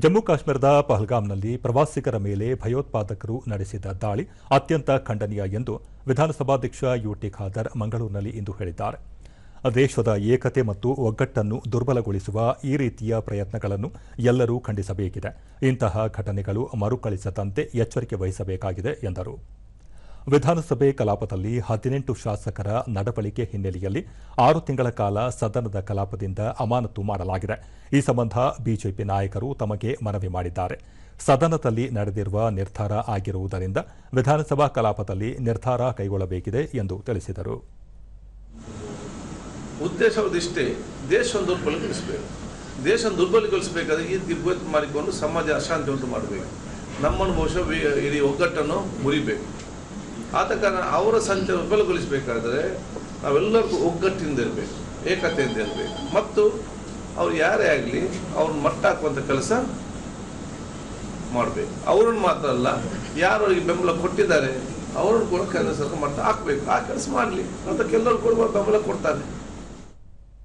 ಜಮ್ಮು ಕಾಶ್ಮೀರದ ಪಹಲ್ಗಾಮ್ನಲ್ಲಿ ಪ್ರವಾಸಿಗರ ಮೇಲೆ ಭಯೋತ್ಪಾದಕರು ನಡೆಸಿದ ದಾಳಿ ಅತ್ಯಂತ ಖಂಡನೀಯ ಎಂದು ವಿಧಾನಸಭಾಧ್ಯಕ್ಷ ಯುಟಿ ಖಾದರ್ ಮಂಗಳೂರಿನಲ್ಲಿ ಇಂದು ಹೇಳಿದ್ದಾರೆ. ದೇಶದ ಏಕತೆ ಮತ್ತು ಒಗ್ಗಟ್ಟನ್ನು ದುರ್ಬಲಗೊಳಿಸುವ ಈ ರೀತಿಯ ಪ್ರಯತ್ನಗಳನ್ನು ಎಲ್ಲರೂ ಖಂಡಿಸಬೇಕಿದೆ. ಇಂತಹ ಘಟನೆಗಳು ಮರುಕಳಿಸದಂತೆ ಎಚ್ಚರಿಕೆ ವಹಿಸಬೇಕಾಗಿದೆ ಎಂದರು. ವಿಧಾನಸಭೆ ಕಲಾಪದಲ್ಲಿ ಹದಿನೆಂಟು ಶಾಸಕರ ನಡವಳಿಕೆ ಹಿನ್ನೆಲೆಯಲ್ಲಿ ಆರು ತಿಂಗಳ ಕಾಲ ಸದನದ ಕಲಾಪದಿಂದ ಅಮಾನತು ಮಾಡಲಾಗಿದೆ. ಈ ಸಂಬಂಧ ಬಿಜೆಪಿ ನಾಯಕರು ತಮಗೆ ಮನವಿ ಮಾಡಿದ್ದಾರೆ. ಸದನದಲ್ಲಿ ನಡೆದಿರುವ ನಿರ್ಧಾರ ಆಗಿರುವುದರಿಂದ ವಿಧಾನಸಭಾ ಕಲಾಪದಲ್ಲಿ ನಿರ್ಧಾರ ಕೈಗೊಳ್ಳಬೇಕಿದೆ ಎಂದು ತಿಳಿಸಿದರು. ಉದ್ದೇಶ ಇಷ್ಟೇ ದೇಶವನ್ನು ದುರ್ಬಲಗೊಳಿಸಬೇಕು ದೇಶ ದುರ್ಬಲಗೊಳಿಸಬೇಕಾದ್ರೆ ಈ ದಿಬ್ಬತ್ತು ಮಾಡಿಕೊಂಡು ಸಮಾಜ ಅಶಾಂತಿ ಉಂಟು ಮಾಡಬೇಕು. ನಮ್ಮನ್ನು ಬಹುಶಃ ಇಡೀ ಒಗ್ಗಟ್ಟನ್ನು ಮುರಿಬೇಕು. ಆದ ಕಾರಣ ಅವರ ಸಂಚ ಬಲಗೊಳಿಸಬೇಕಾದ್ರೆ ನಾವೆಲ್ಲರಿಗೂ ಒಗ್ಗಟ್ಟಿಂದ ಇರಬೇಕು, ಏಕತೆಯಿಂದ ಇರಬೇಕು. ಮತ್ತು ಅವ್ರು ಯಾರೇ ಆಗಲಿ ಅವ್ರನ್ನ ಮಟ್ಟ ಹಾಕುವಂಥ ಕೆಲಸ ಮಾಡಬೇಕು. ಅವರನ್ನು ಮಾತ್ರ ಅಲ್ಲ, ಯಾರು ಅವರಿಗೆ ಬೆಂಬಲ ಕೊಟ್ಟಿದ್ದಾರೆ, ಅವ್ರನ್ನ ಕೂಡ ಸರ್ಕಾರ ಮಟ್ಟ ಹಾಕಬೇಕು. ಆ ಕೆಲಸ ಮಾಡಲಿ. ಅಂತ ಎಲ್ಲರೂ ಕೂಡ ಬೆಂಬಲ ಕೊಡ್ತಾರೆ.